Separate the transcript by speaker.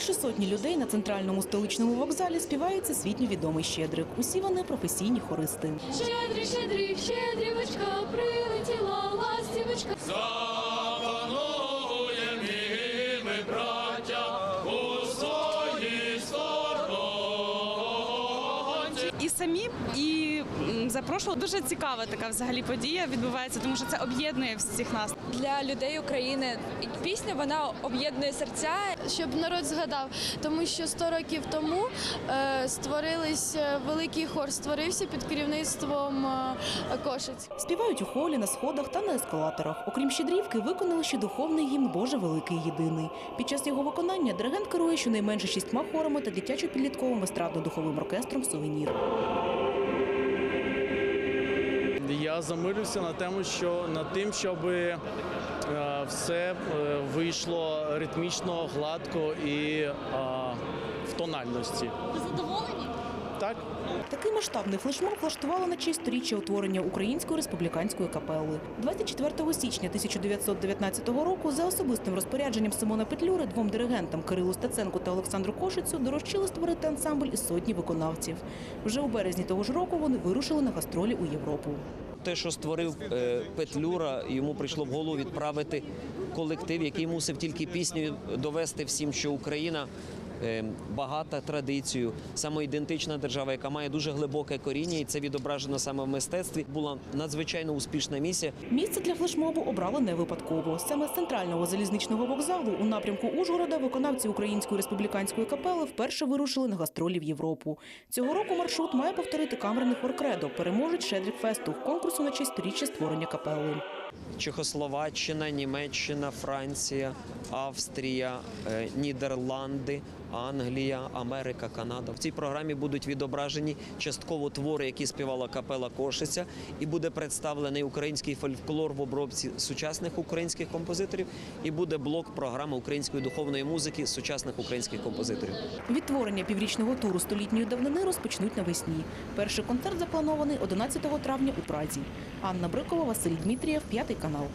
Speaker 1: Більше сотні людей на центральному столичному вокзалі співають всесвітньо відомий щедрик. Усі вони професійні хористи.
Speaker 2: Щедрий, щедрий, щедрівочка, прилетіла
Speaker 3: і
Speaker 4: самі, і запрошували. Дуже цікава така взагалі подія відбувається, тому що це об'єднує всіх нас.
Speaker 5: для людей України. Пісня вона об'єднує серця.
Speaker 2: Щоб народ згадав, тому що 100 років тому е, створились великий хор, створився під керівництвом е, Кошиць.
Speaker 1: Співають у холі, на сходах та на ескалаторах. Окрім щедрівки, виконали ще духовний гімн Боже Великий Єдиний. Під час його виконання диригент керує щонайменше шістьма хорами та дитячо-підлітковим естрадно-духовим оркестром Сувенір.
Speaker 6: Я замирився на тему, що над тим, щоб е, все е, вийшло ритмічно, гладко і в тональності. Ви задоволені? Так.
Speaker 1: Такий масштабний флешмоб влаштували на честь сторіччя утворення Української республіканської капели. 24 січня 1919 року за особистим розпорядженням Симона Петлюри двом диригентам Кирилу Стеценку та Олександру Кошицю доручили створити ансамбль із сотні виконавців. Вже у березні того ж року вони вирушили на гастролі у Європу.
Speaker 7: Те, що створив е, Петлюра, йому прийшло в голову відправити колектив, який мусив тільки пісню довести всім, що Україна багата традицією, самоідентична держава, яка має дуже глибоке коріння, і це відображено саме в мистецтві. Була надзвичайно успішна місія.
Speaker 1: Місце для флешмобу обрали не випадково. Саме з центрального залізничного вокзалу у напрямку Ужгорода виконавці Української республіканської капели вперше вирушили на гастролі в Європу. Цього року маршрут має повторити камерний хор «Кредо», переможець Шедрік Фесту конкурсу на честь сторіччя створення капели.
Speaker 7: Чехословаччина, Німеччина, Франція, Австрія, е, Нідерланди, Англія, Америка, Канада. В цій програмі будуть відображені частково твори, які співала капела Кошиця, і буде представлений український фольклор в обробці сучасних українських композиторів. І буде блок програми української духовної музики сучасних українських композиторів.
Speaker 1: Відтворення піврічного туру столітньої давнини розпочнуть навесні. Перший концерт запланований 11 травня у Празі. Анна Брикова, Василь Дмитрієв, п'ятий канал.